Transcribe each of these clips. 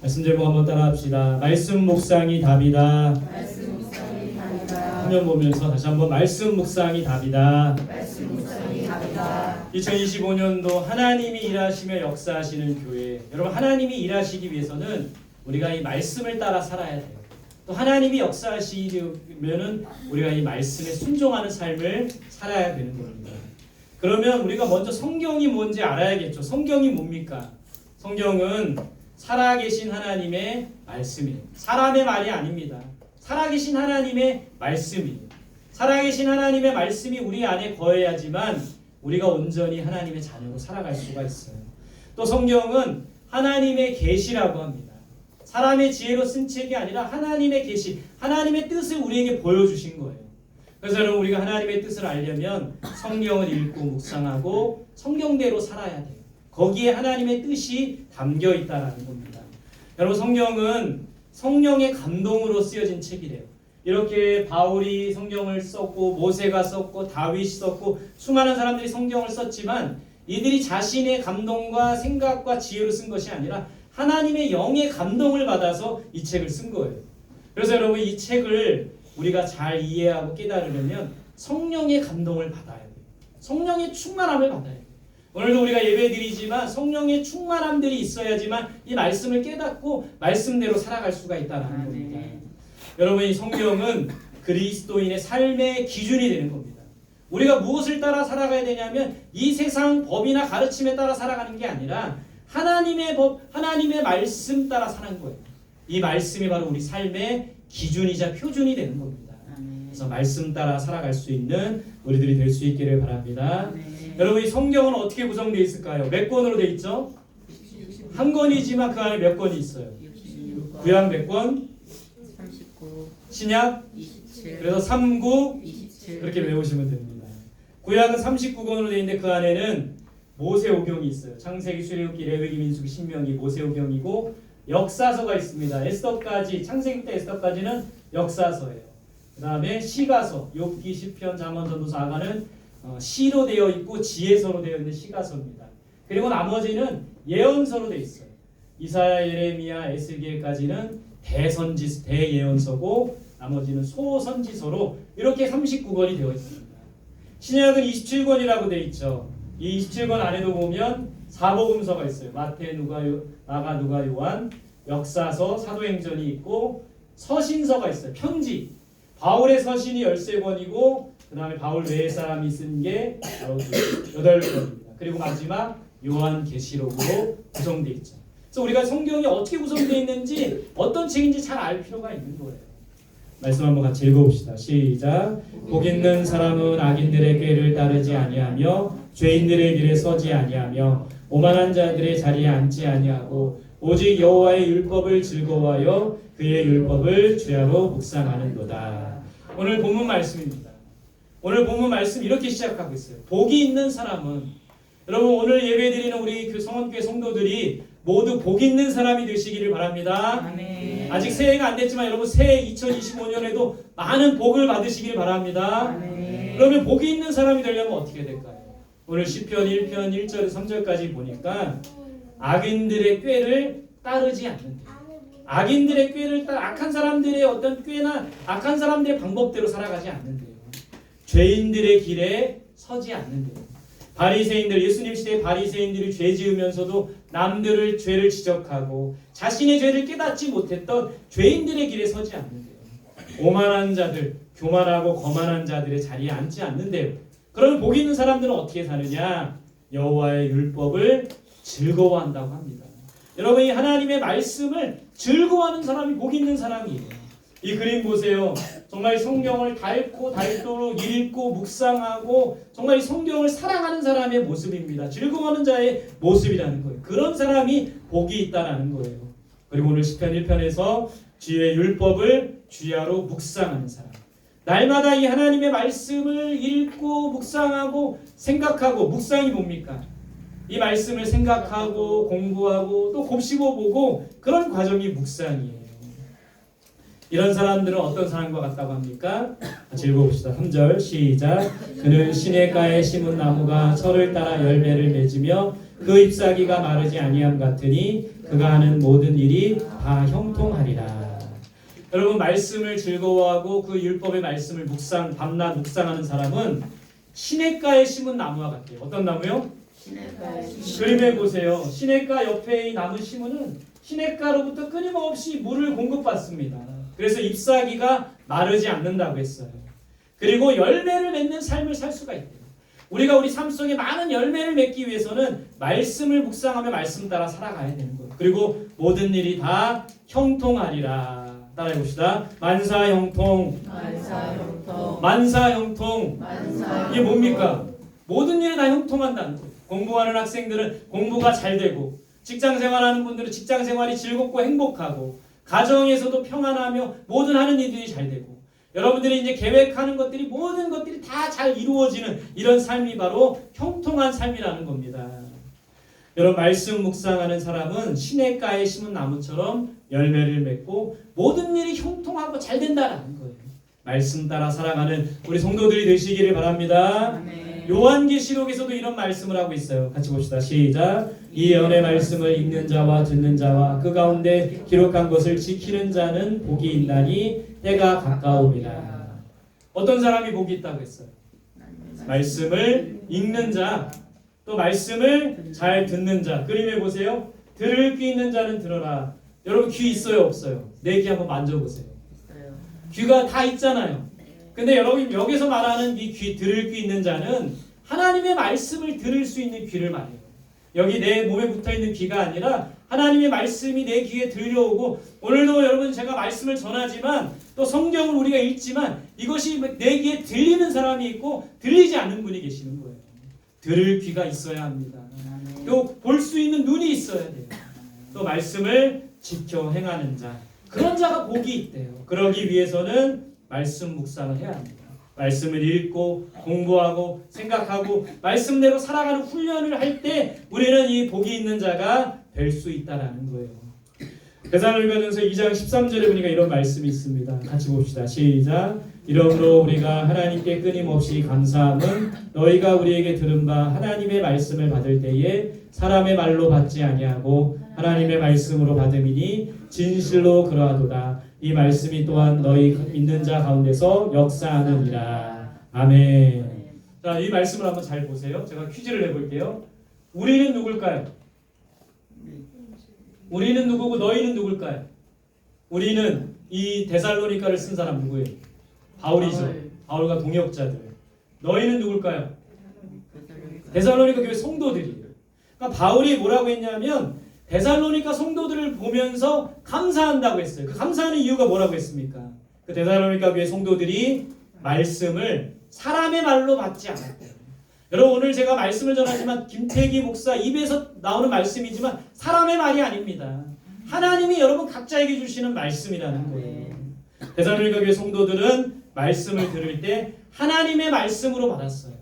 말씀 제목 한번 따라합시다. 말씀 묵상이 답이다. 말씀 묵상이 답이다. 화면 보면서 다시 한번 말씀 묵상이 답이다. 말씀 묵상이 답이다. 2025년도 하나님이 일하시며 역사하시는 교회. 여러분 하나님이 일하시기 위해서는 우리가 이 말씀을 따라 살아야 돼요. 또 하나님이 역사하시려면은 우리가 이 말씀에 순종하는 삶을 살아야 되는 겁니다. 그러면 우리가 먼저 성경이 뭔지 알아야겠죠. 성경이 뭡니까? 성경은 살아계신 하나님의 말씀이에요. 사람의 말이 아닙니다. 살아계신 하나님의 말씀이에요. 살아계신 하나님의 말씀이 우리 안에 거해야지만 우리가 온전히 하나님의 자녀로 살아갈 수가 있어요. 또 성경은 하나님의 계시라고 합니다. 사람의 지혜로 쓴 책이 아니라 하나님의 계시, 하나님의 뜻을 우리에게 보여주신 거예요. 그래서 우리가 하나님의 뜻을 알려면 성경을 읽고 묵상하고 성경대로 살아야 돼요. 거기에 하나님의 뜻이 담겨 있다라는 겁니다. 여러분 성경은 성령의 감동으로 쓰여진 책이래요. 이렇게 바울이 성경을 썼고 모세가 썼고 다윗이 썼고 수많은 사람들이 성경을 썼지만 이들이 자신의 감동과 생각과 지혜로 쓴 것이 아니라 하나님의 영의 감동을 받아서 이 책을 쓴 거예요. 그래서 여러분 이 책을 우리가 잘 이해하고 깨달으려면 성령의 감동을 받아야 돼요. 성령의 충만함을 받아야 돼요. 오늘도 우리가 예배 드리지만 성령의 충만함들이 있어야지만 이 말씀을 깨닫고 말씀대로 살아갈 수가 있다는 아, 겁니다. 네. 여러분 이 성경은 그리스도인의 삶의 기준이 되는 겁니다. 우리가 무엇을 따라 살아가야 되냐면 이 세상 법이나 가르침에 따라 살아가는 게 아니라 하나님의 법, 하나님의 말씀 따라 사는 거예요. 이 말씀이 바로 우리 삶의 기준이자 표준이 되는 겁니다. 그래서 말씀 따라 살아갈 수 있는 우리들이 될 수 있기를 바랍니다. 여러분 이 성경은 어떻게 구성되어 있을까요? 몇 권으로 되어 있죠? 한 권이지만 그 안에 몇 권이 있어요. 66권, 구약 몇 권? 39, 신약 27, 그래서 3, 9 27 그렇게 외우시면 됩니다. 구약은 39권으로 되어 있는데 그 안에는 모세오경이 있어요. 창세기, 출애굽기, 레위기, 민수기, 신명기, 모세오경이고 역사서가 있습니다. 에스더까지 창세기부터 에스더까지는 역사서예요. 그 다음에 시가서, 욥기, 시편, 잠언, 전도서, 아가는 어, 시로 되어 있고 지혜서로 되어 있는 시가서입니다. 그리고 나머지는 예언서로 되어 있어요. 이사야, 예레미야, 에스겔까지는 대선지 대예언서고 나머지는 소선지서로 이렇게 39권이 되어 있습니다. 신약은 27권이라고 되어 있죠. 이 27권 안에도 보면 사복음서가 있어요. 마태, 누가, 요, 마가, 누가, 요한, 역사서, 사도행전이 있고 서신서가 있어요. 편지. 바울의 서신이 13권이고 그 다음에 바울 외의 사람이 쓴게 바로 8권입니다. 그리고 마지막 요한계시록으로 구성되어 있죠. 그래서 우리가 성경이 어떻게 구성되어 있는지 어떤 책인지 잘 알 필요가 있는 거예요. 말씀 한번 같이 읽어봅시다. 시작. 복 있는 사람은 악인들의 꾀를 따르지 아니하며 죄인들의 길에 서지 아니하며 오만한 자들의 자리에 앉지 아니하고 오직 여호와의 율법을 즐거워하여 그의 율법을 죄하로 묵상하는도다. 오늘 본문 말씀입니다. 오늘 본문 말씀 이렇게 시작하고 있어요. 복이 있는 사람은 여러분 오늘 예배드리는 우리 그 성원교회 성도들이 모두 복 있는 사람이 되시기를 바랍니다. 아멘. 아직 새해가 안 됐지만 여러분 새해 2025년에도 많은 복을 받으시길 바랍니다. 아멘. 그러면 복이 있는 사람이 되려면 어떻게 될까요? 오늘 시편 1편 1절 3절까지 보니까 악인들의 꾀를 따르지 않는다. 악인들의 꾀를 따 악한 사람들의 어떤 꾀나 악한 사람들의 방법대로 살아가지 않는데요. 죄인들의 길에 서지 않는데요. 바리새인들 예수님 시대 바리새인들이 죄 지으면서도 남들을 죄를 지적하고 자신의 죄를 깨닫지 못했던 죄인들의 길에 서지 않는데요. 오만한 자들, 교만하고 거만한 자들의 자리에 앉지 않는데요. 그러면 복 있는 사람들은 어떻게 사느냐? 여호와의 율법을 즐거워한다고 합니다. 여러분 이 하나님의 말씀을 즐거워하는 사람이 복 있는 사람이에요. 이 그림 보세요. 정말 성경을 닳고 닳도록 읽고 묵상하고 정말 이 성경을 사랑하는 사람의 모습입니다. 즐거워하는 자의 모습이라는 거예요. 그런 사람이 복이 있다라는 거예요. 그리고 오늘 시편 1편에서 주의 율법을 주야로 묵상하는 사람. 날마다 이 하나님의 말씀을 읽고 묵상하고 생각하고 묵상이 뭡니까? 이 말씀을 생각하고 공부하고 또 곱씹어 보고 그런 과정이 묵상이에요. 이런 사람들은 어떤 사람과 같다고 합니까? 같이 읽어봅시다. 3절 시작. 그는 시냇가에 심은 나무가 철을 따라 열매를 맺으며 그 잎사귀가 마르지 아니함 같으니 그가 하는 모든 일이 다 형통하리라. 여러분 말씀을 즐거워하고 그 율법의 말씀을 묵상 밤낮 묵상하는 사람은 시냇가에 심은 나무와 같아요. 어떤 나무요? 그림에 보세요. 시냇가 옆에 이 나무 심으는 시냇가로부터 끊임없이 물을 공급받습니다. 그래서 잎사귀가 마르지 않는다고 했어요. 그리고 열매를 맺는 삶을 살 수가 있대요. 우리가 우리 삶 속에 많은 열매를 맺기 위해서는 말씀을 묵상하며 말씀 따라 살아가야 되는 거예요. 그리고 모든 일이 다 형통하리라. 따라해 봅시다. 만사 형통, 만사 형통 만사 형통. 만사 이게 뭡니까? 모든 일이 다 형통한다는 거예요. 공부하는 학생들은 공부가 잘 되고 직장 생활하는 분들은 직장 생활이 즐겁고 행복하고 가정에서도 평안하며 모든 하는 일들이 잘 되고 여러분들이 이제 계획하는 것들이 모든 것들이 다 잘 이루어지는 이런 삶이 바로 형통한 삶이라는 겁니다. 여러분 말씀 묵상하는 사람은 시냇가에 심은 나무처럼 열매를 맺고 모든 일이 형통하고 잘 된다라는 거예요. 말씀 따라 살아가는 우리 성도들이 되시기를 바랍니다. 아멘 요한계시록에서도 이런 말씀을 하고 있어요. 같이 봅시다. 시작. 이 예언의 말씀을 읽는 자와 듣는 자와 그 가운데 기록한 것을 지키는 자는 복이 있나니 때가 가까움이라. 어떤 사람이 복이 있다고 했어요? 말씀을 읽는 자, 또 말씀을 잘 듣는 자. 그림에 보세요. 들을 귀 있는 자는 들어라. 여러분 귀 있어요, 없어요? 내 귀 한번 만져보세요. 귀가 다 있잖아요. 근데 여러분 여기서 말하는 이 귀 들을 귀 있는 자는 하나님의 말씀을 들을 수 있는 귀를 말해요. 여기 내 몸에 붙어 있는 귀가 아니라 하나님의 말씀이 내 귀에 들려오고 오늘도 여러분 제가 말씀을 전하지만 또 성경을 우리가 읽지만 이것이 내 귀에 들리는 사람이 있고 들리지 않는 분이 계시는 거예요. 들을 귀가 있어야 합니다. 또 볼 수 있는 눈이 있어야 돼요. 또 말씀을 지켜 행하는 자 그런 자가 복이 있대요. 그러기 위해서는 말씀 묵상을 해야 합니다. 말씀을 읽고 공부하고 생각하고 말씀대로 살아가는 훈련을 할 때 우리는 이 복이 있는 자가 될 수 있다라는 거예요. 대사로니가전서 2장 13절에 보니까 이런 말씀이 있습니다. 같이 봅시다. 시작. 이러므로 우리가 하나님께 끊임없이 감사함은 너희가 우리에게 들은 바 하나님의 말씀을 받을 때에 사람의 말로 받지 아니하고 하나님의 말씀으로 받음이니 진실로 그러하도다. 이 말씀이 또한 너희 믿는 자 가운데서 역사하느니라. 아멘. 자, 이 말씀을 한번 잘 보세요. 제가 퀴즈를 내볼게요. 우리는 누굴까요? 우리는 누구고 너희는 누굴까요? 우리는 이 데살로니카를 쓴 사람 누구예요? 바울이죠. 바울. 바울과 동역자들. 너희는 누굴까요? 데살로니카 교회 성도들이에요. 그러니까 바울이 뭐라고 했냐면 데살로니카 성도들을 보면서 감사한다고 했어요. 그 감사하는 이유가 뭐라고 했습니까? 그 데살로니카 교회 성도들이 말씀을 사람의 말로 받지 않았대요. 여러분 오늘 제가 말씀을 전하지만 김태기 목사 입에서 나오는 말씀이지만 사람의 말이 아닙니다. 하나님이 여러분 각자에게 주시는 말씀이라는 거예요. 데살로니가 교회 성도들은 말씀을 들을 때 하나님의 말씀으로 받았어요.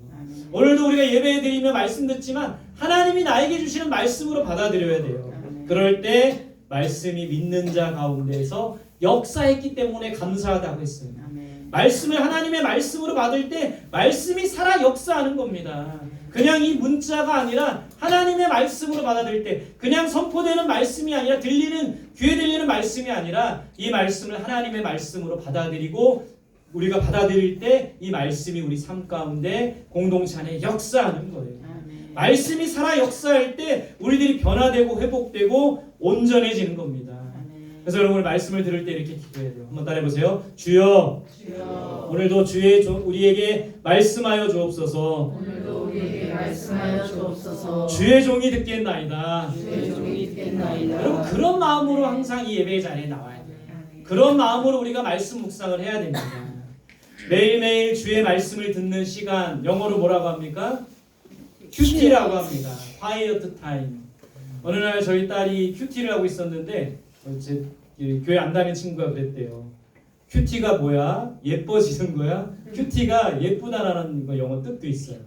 오늘도 우리가 예배 드리며 말씀 듣지만 하나님이 나에게 주시는 말씀으로 받아들여야 돼요. 그럴 때 말씀이 믿는 자 가운데서 역사했기 때문에 감사하다고 했어요. 아멘 말씀을 하나님의 말씀으로 받을 때 말씀이 살아 역사하는 겁니다. 그냥 이 문자가 아니라 하나님의 말씀으로 받아들일 때 그냥 선포되는 말씀이 아니라 들리는 귀에 들리는 말씀이 아니라 이 말씀을 하나님의 말씀으로 받아들이고 우리가 받아들일 때 이 말씀이 우리 삶 가운데 공동체 안에 역사하는 거예요. 말씀이 살아 역사할 때 우리들이 변화되고 회복되고 온전해지는 겁니다. 그래서 여러분 말씀을 들을 때 이렇게 기도해야 돼요. 한번 따라해 보세요. 주여 주여 오늘도 주의 종- 우리에게 말씀하여 주옵소서. 오늘도 우리에게 말씀하여 주옵소서 주의 종이 듣겠나이다. 주의 종이 듣겠나이다 여러분 그런 마음으로 항상 이 예배 자리에 나와야 돼요. 그런 마음으로 우리가 말씀 묵상을 해야 됩니다. 매일매일 주의 말씀을 듣는 시간 영어로 뭐라고 합니까? 큐티라고 합니다. Quiet time. 어느 날 저희 딸이 큐티를 하고 있었는데 어, 제이 교회 안 다니는 친구가 그랬대요. 큐티가 뭐야? 예뻐지는 거야? 큐티가 예쁘다라는 거 영어 뜻도 있어요.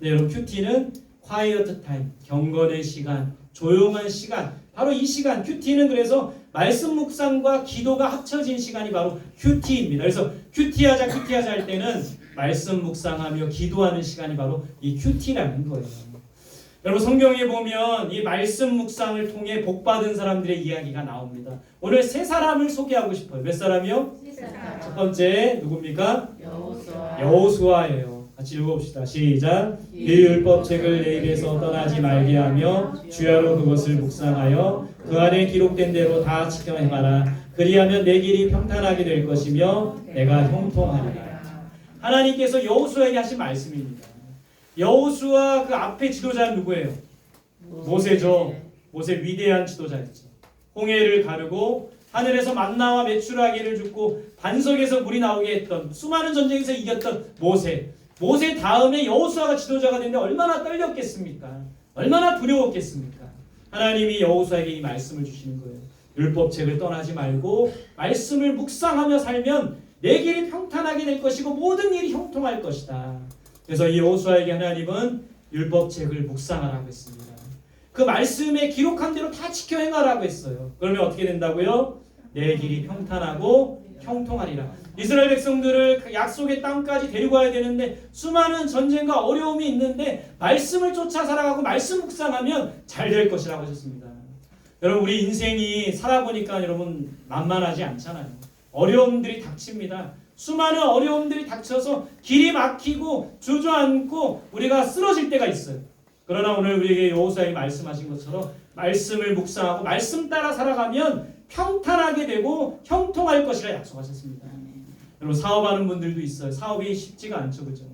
네, 여러분 큐티는 quiet time, 경건의 시간, 조용한 시간. 바로 이 시간 큐티는 그래서 말씀 묵상과 기도가 합쳐진 시간이 바로 큐티입니다. 그래서 큐티하자 큐티하자 할 때는 말씀 묵상하며 기도하는 시간이 바로 이 큐티라는 거예요. 여러분 성경에 보면 이 말씀 묵상을 통해 복 받은 사람들의 이야기가 나옵니다. 오늘 세 사람을 소개하고 싶어요. 몇 사람이요? 첫 번째 누굽니까? 여호수아 여호수아예요. 같이 읽어봅시다. 시작. 이 율법책을 내 입에서 떠나지 말게 하며 주야로 그것을 묵상하여 그 안에 기록된 대로 다 지켜 행하라. 그리하면 내 길이 평탄하게 될 것이며 내가 형통하리라. 하나님께서 여호수아에게 하신 말씀입니다. 여호수아 그 앞에 지도자는 누구예요? 모세죠. 모세 위대한 지도자였죠. 홍해를 가르고 하늘에서 만나와 메추라기를 줍고 반석에서 물이 나오게 했던 수많은 전쟁에서 이겼던 모세. 모세 다음에 여호수아가 지도자가 됐는데 얼마나 떨렸겠습니까? 얼마나 두려웠겠습니까? 하나님이 여호수아에게 이 말씀을 주시는 거예요. 율법책을 떠나지 말고 말씀을 묵상하며 살면 내 길이 평탄하게 될 것이고 모든 일이 형통할 것이다. 그래서 이 여호수아에게 하나님은 율법책을 묵상하라고 했습니다. 그 말씀에 기록한 대로 다 지켜 행하라고 했어요. 그러면 어떻게 된다고요? 내 길이 평탄하고 형통하리라. 이스라엘 백성들을 그 약속의 땅까지 데리고 와야 되는데 수많은 전쟁과 어려움이 있는데 말씀을 쫓아 살아가고 말씀 묵상하면 잘 될 것이라고 하셨습니다. 여러분 우리 인생이 살아보니까 여러분 만만하지 않잖아요. 어려움들이 닥칩니다. 수많은 어려움들이 닥쳐서 길이 막히고 주저앉고 우리가 쓰러질 때가 있어요. 그러나 오늘 우리에게 여호수아에 말씀하신 것처럼 말씀을 묵상하고 말씀 따라 살아가면 평탄하게 되고 형통할 것이라 약속하셨습니다. 여러분 사업하는 분들도 있어요. 사업이 쉽지가 않죠, 그죠?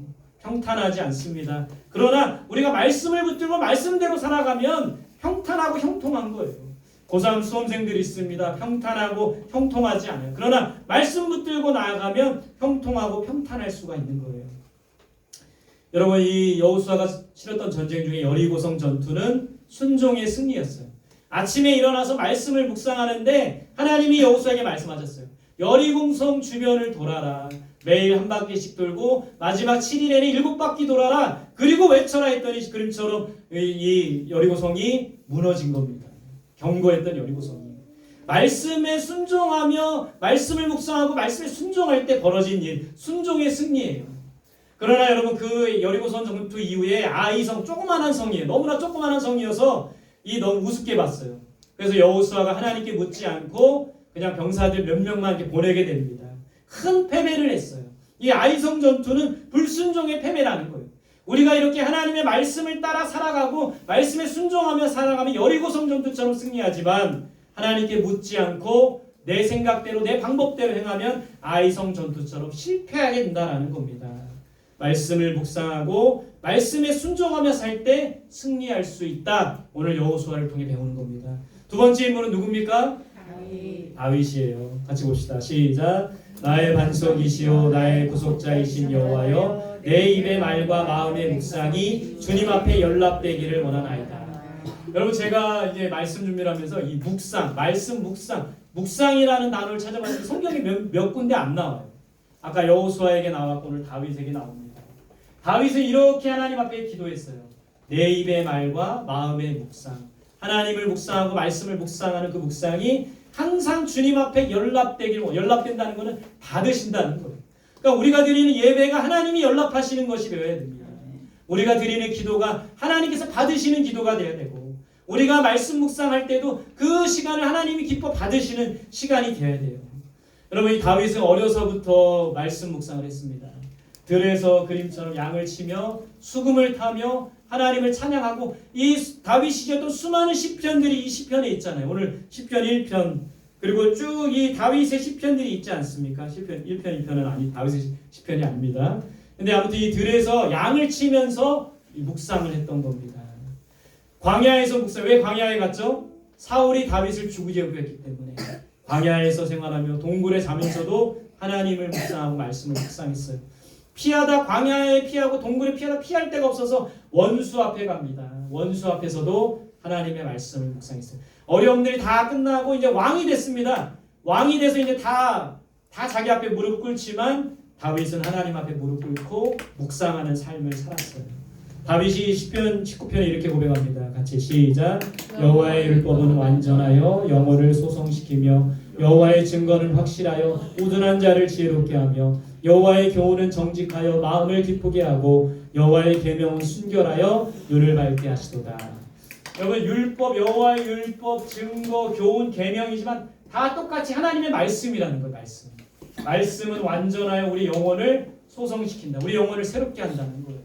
평탄하지 않습니다. 그러나 우리가 말씀을 붙들고 말씀대로 살아가면 평탄하고 형통한 거예요. 고3 수험생들이 있습니다. 평탄하고 형통하지 않아요. 그러나 말씀 붙들고 나아가면 형통하고 평탄할 수가 있는 거예요. 여러분 이 여호수아가 치렀던 전쟁 중에 여리고성 전투는 순종의 승리였어요. 아침에 일어나서 말씀을 묵상하는데 하나님이 여호수아에게 말씀하셨어요. 여리고성 주변을 돌아라. 매일 한 바퀴씩 돌고 마지막 7일에는 일곱 바퀴 돌아라. 그리고 외쳐라 했더니 그림처럼 이, 이 여리고성이 무너진 겁니다. 경고했던 여리고성이. 말씀에 순종하며 말씀을 묵상하고 말씀에 순종할 때 벌어진 일, 순종의 승리예요. 그러나 여러분 그 여리고성 전투 이후에 아이성 조그만한 성이에요. 너무나 조그만한 성이어서 이 너무 우습게 봤어요. 그래서 여호수아가 하나님께 묻지 않고 그냥 병사들 몇 명만 이렇게 보내게 됩니다. 큰 패배를 했어요. 이 아이성 전투는 불순종의 패배라는 거예요. 우리가 이렇게 하나님의 말씀을 따라 살아가고 말씀에 순종하며 살아가면 여리고 성 전투처럼 승리하지만 하나님께 묻지 않고 내 생각대로 내 방법대로 행하면 아이성 전투처럼 실패하게 된다라는 겁니다. 말씀을 묵상하고 말씀에 순종하며 살 때 승리할 수 있다. 오늘 여호수아를 통해 배우는 겁니다. 두 번째 인물은 누굽니까? 다윗 다윗이에요. 같이 봅시다. 시작. 나의 반석이시요 나의 구속자이신 여호와여 내 입의 말과 마음의 묵상이 주님 앞에 연락되기를 원하나이다. 여러분 제가 이제 말씀 준비를 하면서 이 묵상, 말씀 묵상, 묵상이라는 단어를 찾아봤는데 성경에 몇, 몇 군데 안 나와요. 아까 여호수아에게 나왔고 오늘 다윗에게 나옵니다. 다윗은 이렇게 하나님 앞에 기도했어요. 내 입의 말과 마음의 묵상. 하나님을 묵상하고 말씀을 묵상하는 그 묵상이 항상 주님 앞에 연락되길 원- 연락된다는 것은 받으신다는 거예요. 그러니까 우리가 드리는 예배가 하나님이 연락하시는 것이 되어야 됩니다. 우리가 드리는 기도가 하나님께서 받으시는 기도가 되어야 되고 우리가 말씀 묵상할 때도 그 시간을 하나님이 기뻐 받으시는 시간이 되어야 돼요. 여러분 이 다윗은 어려서부터 말씀 묵상을 했습니다. 들에서 그림처럼 양을 치며 수금을 타며 하나님을 찬양하고 이 다윗 시켰던 수많은 시편들이 이 시편에 있잖아요. 오늘 시편 1편 그리고 쭉 이 다윗의 시편들이 있지 않습니까? 시편 1편 2편은 아니 다윗의 시편이 아닙니다. 근데 아무튼 이 들에서 양을 치면서 이 묵상을 했던 겁니다. 광야에서 묵상 왜 광야에 갔죠? 사울이 다윗을 죽이려고 했기 때문에 광야에서 생활하며 동굴에 자면서도 하나님을 묵상하고 말씀을 묵상했어요. 피하다 광야에 피하고 동굴에 피하다 피할 데가 없어서 원수 앞에 갑니다. 원수 앞에서도 하나님의 말씀을 묵상했어요. 어려움들이 다 끝나고 이제 왕이 됐습니다. 왕이 돼서 이제 다, 다 자기 앞에 무릎 꿇지만 다윗은 하나님 앞에 무릎 꿇고 묵상하는 삶을 살았어요. 다윗이 10편 19편에 이렇게 고백합니다. 같이 시작. 여호와의 율법은 완전하여 영혼을 소성시키며 여호와의 증거는 확실하여 우둔한 자를 지혜롭게 하며 여호와의 교훈은 정직하여 마음을 기쁘게 하고 여호와의 계명은 순결하여 눈을 밝게 하시도다. 여러분 율법 여호와의 율법 증거 교훈 계명이지만 다 똑같이 하나님의 말씀이라는 거예요. 말씀. 말씀은 완전하여 우리 영혼을 소성시킨다. 우리 영혼을 새롭게 한다는 거예요.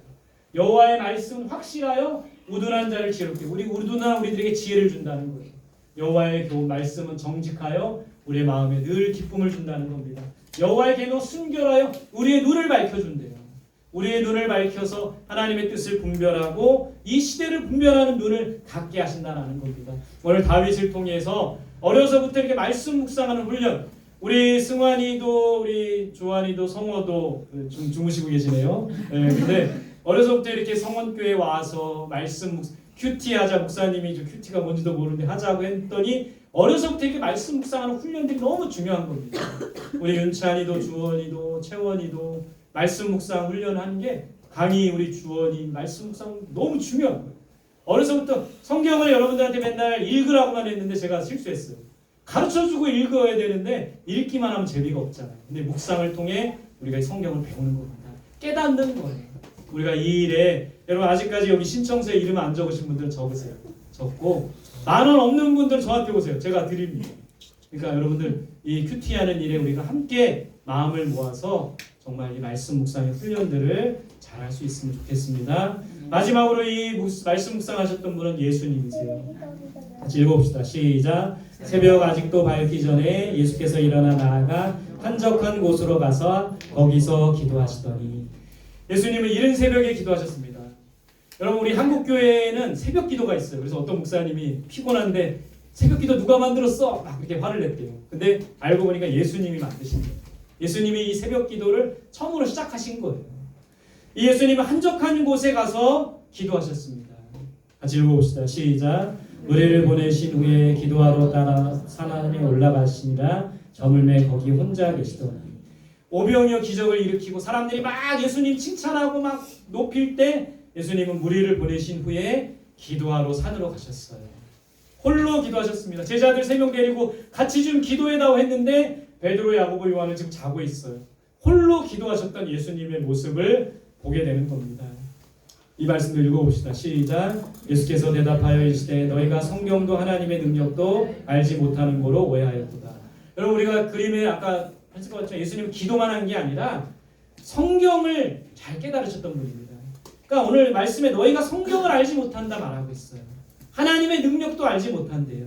여호와의 말씀은 확실하여 우둔한 자를 지혜롭게 우리 우둔한 우리들에게 지혜를 준다는 거예요. 여호와의 교훈 말씀은 정직하여 우리의 마음에 늘 기쁨을 준다는 겁니다. 여호와의 계명 순결하여 우리의 눈을 밝혀준대요. 우리의 눈을 밝혀서 하나님의 뜻을 분별하고 이 시대를 분별하는 눈을 갖게 하신다는 겁니다. 오늘 다윗을 통해서 어려서부터 이렇게 말씀 묵상하는 훈련. 우리 승환이도 우리 조한이도 성호도 그좀 주무시고 계시네요. 네, 근데 어려서부터 이렇게 성원교회 와서 말씀 묵 큐티 하자 목사님이 저 큐티가 뭔지도 모르는데 하자고 했더니 어려서부터 이렇게 말씀 묵상하는 훈련들이 너무 중요한 겁니다. 우리 윤찬이도 주원이도 채원이도 말씀 묵상 훈련하는 게 강의 우리 주원이 말씀 묵상 너무 중요한 거예요. 어려서부터 성경을 여러분들한테 맨날 읽으라고만 했는데 제가 실수했어요. 가르쳐주고 읽어야 되는데 읽기만 하면 재미가 없잖아요. 근데 묵상을 통해 우리가 이 성경을 배우는 겁니다. 깨닫는 거예요. 우리가 이 일에 여러분 아직까지 여기 신청서에 이름 안 적으신 분들은 적으세요. 적고 만 원 없는 분들은 저한테 오세요. 제가 드립니다. 그러니까 여러분들 이 큐티하는 일에 우리가 함께 마음을 모아서 정말 이 말씀 묵상의 훈련들을 잘 할 수 있으면 좋겠습니다. 마지막으로 이 묵- 말씀 묵상하셨던 분은 예수님이세요. 같이 읽어봅시다. 시작. 새벽 아직도 밝기 전에 예수께서 일어나 나아가 한적한 곳으로 가서 거기서 기도하시더니 예수님은 이른 새벽에 기도하셨습니다. 여러분 우리 한국 교회에는 새벽 기도가 있어요. 그래서 어떤 목사님이 피곤한데 새벽 기도 누가 만들었어? 막 그렇게 화를 냈대요. 근데 알고 보니까 예수님이 만드신 거예요. 예수님이 이 새벽 기도를 처음으로 시작하신 거예요. 이 예수님은 한적한 곳에 가서 기도하셨습니다. 같이 읽어봅시다. 시작. 노래를 보내신 후에 기도하러 따라 산안에 올라가시니라 저물매 거기 혼자 계시더니 오병이어 기적을 일으키고 사람들이 막 예수님 칭찬하고 막 높일 때 예수님은 무리를 보내신 후에 기도하러 산으로 가셨어요. 홀로 기도하셨습니다. 제자들 세 명 데리고 같이 좀 기도해다오 했는데 베드로, 야고보, 요한은 지금 자고 있어요. 홀로 기도하셨던 예수님의 모습을 보게 되는 겁니다. 이 말씀도 읽어봅시다. 시작. 예수께서 대답하여 이르시되 너희가 성경도 하나님의 능력도 알지 못하는 거로 오해하였도다. 여러분 우리가 그림에 아까 했을 것 같죠. 예수님은 기도만 한 게 아니라 성경을 잘 깨달으셨던 분입니다. 그러니까 오늘 말씀에 너희가 성경을 알지 못한다 말하고 있어요. 하나님의 능력도 알지 못한대요.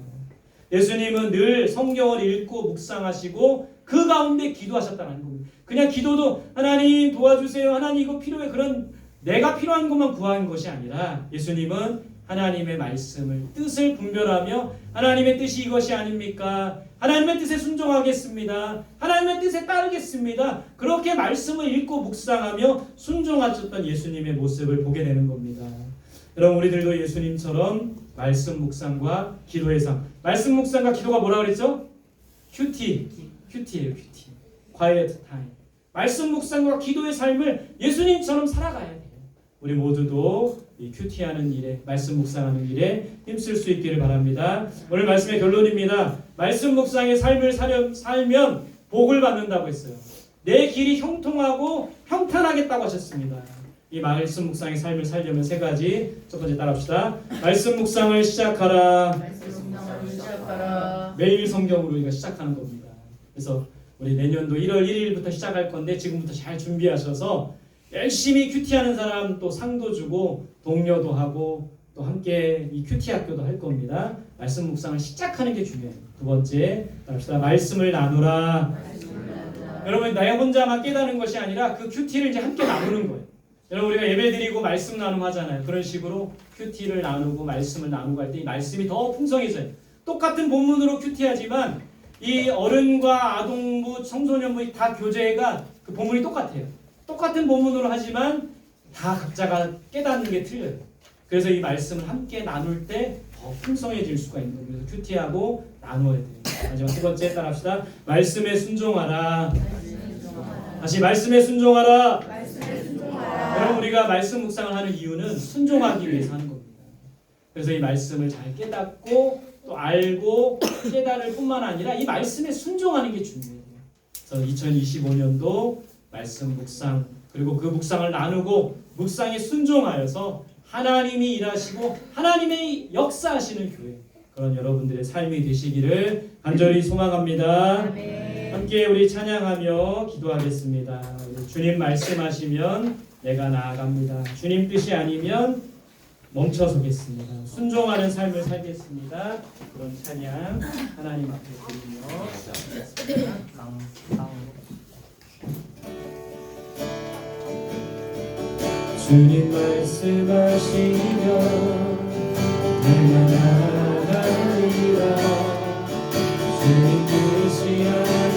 예수님은 늘 성경을 읽고 묵상하시고 그 가운데 기도하셨다는 겁니다. 그냥 기도도 하나님 도와주세요. 하나님 이거 필요해. 그런 내가 필요한 것만 구하는 것이 아니라 예수님은 하나님의 말씀을 뜻을 분별하며 하나님의 뜻이 이것이 아닙니까? 하나님의 뜻에 순종하겠습니다. 하나님의 뜻에 따르겠습니다. 그렇게 말씀을 읽고 묵상하며 순종하셨던 예수님의 모습을 보게 되는 겁니다. 여러분 우리들도 예수님처럼 말씀 묵상과 기도의 삶. 말씀 묵상과 기도가 뭐라 그랬죠? 큐티. 큐티예요, 큐티. quiet time. 말씀 묵상과 기도의 삶을 예수님처럼 살아가야 돼요. 우리 모두도 이 큐티하는 일에 말씀 묵상하는 일에 힘쓸 수 있기를 바랍니다. 오늘 말씀의 결론입니다. 말씀 묵상의 삶을 살면, 살면 복을 받는다고 했어요. 내 길이 형통하고 평탄하겠다고 하셨습니다. 이 말씀 묵상의 삶을 살려면 세 가지 첫 번째 따라합시다. 말씀 묵상을 시작하라. 말씀 묵상을 시작하라. 매일 성경으로 우리가 시작하는 겁니다. 그래서 우리 내년도 1월 1일부터 시작할 건데 지금부터 잘 준비하셔서 열심히 큐티하는 사람 또 상도 주고 동료도 하고 또 함께 이 큐티 학교도 할 겁니다. 말씀 묵상을 시작하는 게 중요해요. 두 번째, 따라합시다. 말씀을 나누라. 여러분 나 혼자만 깨닫는 것이 아니라 그 큐티를 이제 함께 나누는 거예요. 여러분 우리가 예배 드리고 말씀 나눔 하잖아요. 그런 식으로 큐티를 나누고 말씀을 나누고 할 때 이 말씀이 더 풍성해져요. 똑같은 본문으로 큐티하지만 이 어른과 아동부, 청소년부 다 교재가 그 본문이 똑같아요. 똑같은 본문으로 하지만 다 각자가 깨닫는 게 틀려요. 그래서 이 말씀을 함께 나눌 때 더 풍성해질 수가 있는 거예요. 그래서 큐티하고 나누어야 돼요. 마지막 세 번째 따라합시다. 말씀에 순종하라. 다시 말씀에 순종하라. 여러분 우리가 말씀 묵상을 하는 이유는 순종하기 위해서 하는 겁니다. 그래서 이 말씀을 잘 깨닫고 또 알고 깨달을 뿐만 아니라 이 말씀에 순종하는 게 중요해요. 그래서 2025년도 말씀 묵상 그리고 그 묵상을 나누고 묵상에 순종하여서 하나님이 일하시고 하나님의 역사하시는 교회 그런 여러분들의 삶이 되시기를 간절히 소망합니다. 함께 우리 찬양하며 기도하겠습니다. 주님 말씀하시면 내가 나아갑니다. 주님 뜻이 아니면 멈춰서겠습니다. 순종하는 삶을 살겠습니다. 그런 찬양 하나님 앞에 드리며 주님 말씀하시면 내가 나아가리라 주님 뜻이 아니면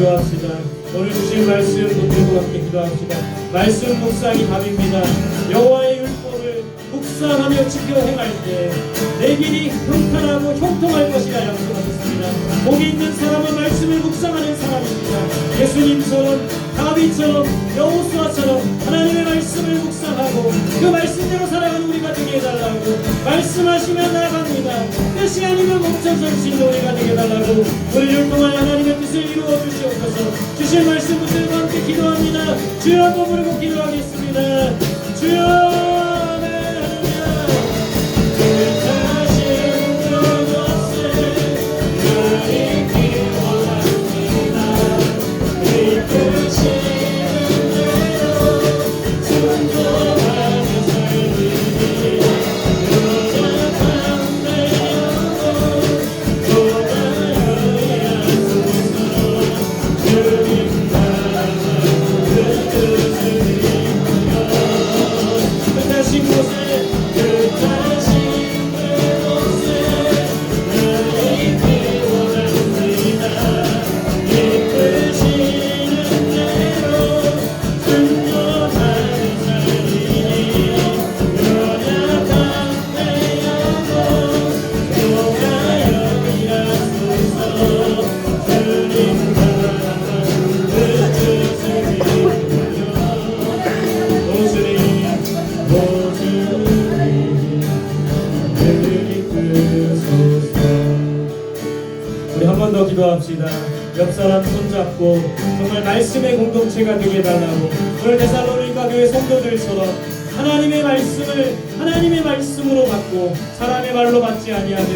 기도합시다. 오늘 주신 말씀 붙들고 함께 기도합시다. 말씀 묵상이 답입니다. 여호와의 율법을 묵상하며 지켜 행할 때 내 길이 평탄하고 형통할 것이라 약속하셨습니다. 복이 있는 사람은 말씀을 묵상하는 사람입니다. 예수님처럼 다윗처럼 여호수아처럼 하나님의 말씀을 묵상하고 그 말씀대로 살아가는 우리가 되게 해달라고 말씀하시면 나아갑니다. 뜻이 아니면 멈춰서신 우리가 되게 해달라고 우리를 통하여 하나님의 뜻을 이루어 주시옵소서. 주신 말씀 붙들고 함께 기도합니다. 주여 한번 부르고 기도하겠습니다. 주여 우리 한 번 더 기도합시다. 옆 사람 손잡고 정말 말씀의 공동체가 되게 해달라고 오늘 데살로니가 교회 성도들처럼 하나님의 말씀을 하나님의 말씀으로 받고 사람의 말로 받지 아니하며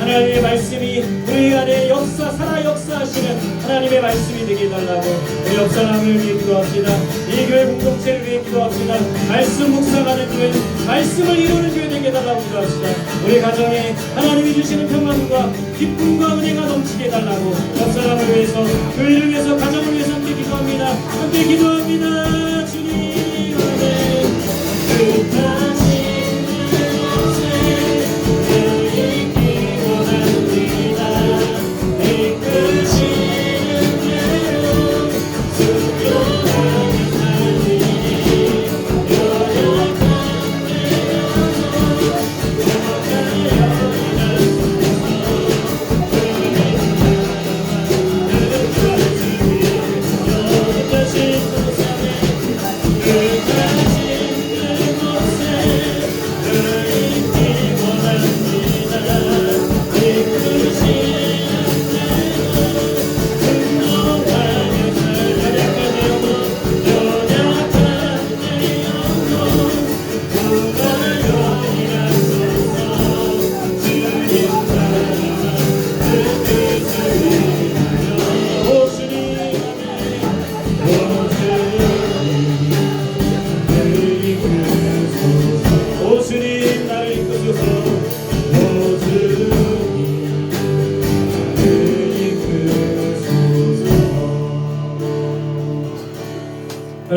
하나님의 말씀이 우리 안에 역사 살아 역사하시는 하나님의 말씀이 되게 해달라고 우리 옆 사람을 위해 기도합시다. 이 교회 공동체를 위해 기도합시다. 말씀 묵상하는 교회 말씀을 이루는 교회 되게 해달라고 기도합시다. 우리 가정에 하나님이 주시는 평안과 기쁨과 은혜가 넘치게 해달라고 옆 사람을 위해서 교회를 위해서 가정을 위해서 함께 기도합니다. 함께 기도합니다. 주님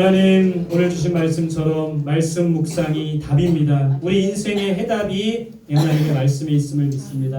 하나님 오늘 주신 말씀처럼 말씀 묵상이 답입니다. 우리 인생의 해답이 하나님의 말씀에 있음을 믿습니다.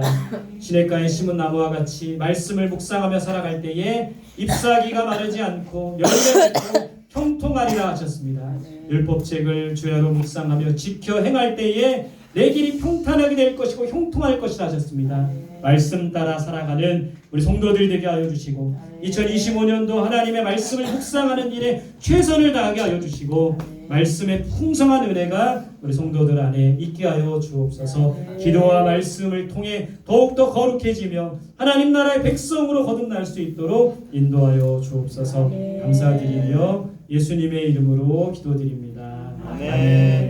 시냇가에 심은 나무와 같이 말씀을 묵상하며 살아갈 때에 잎사귀가 마르지 않고 열매 맺고 형통하리라 하셨습니다. 율법책을 주야로 묵상하며 지켜 행할 때에 내 길이 평탄하게 될 것이고 형통할 것이라 하셨습니다. 말씀 따라 살아가는 우리 성도들 되게 하여 주시고 2025년도 하나님의 말씀을 묵상하는 일에 최선을 다하게 하여 주시고 말씀의 풍성한 은혜가 우리 성도들 안에 있게 하여 주옵소서. 기도와 말씀을 통해 더욱더 거룩해지며 하나님 나라의 백성으로 거듭날 수 있도록 인도하여 주옵소서. 감사드리며 예수님의 이름으로 기도드립니다. 아멘.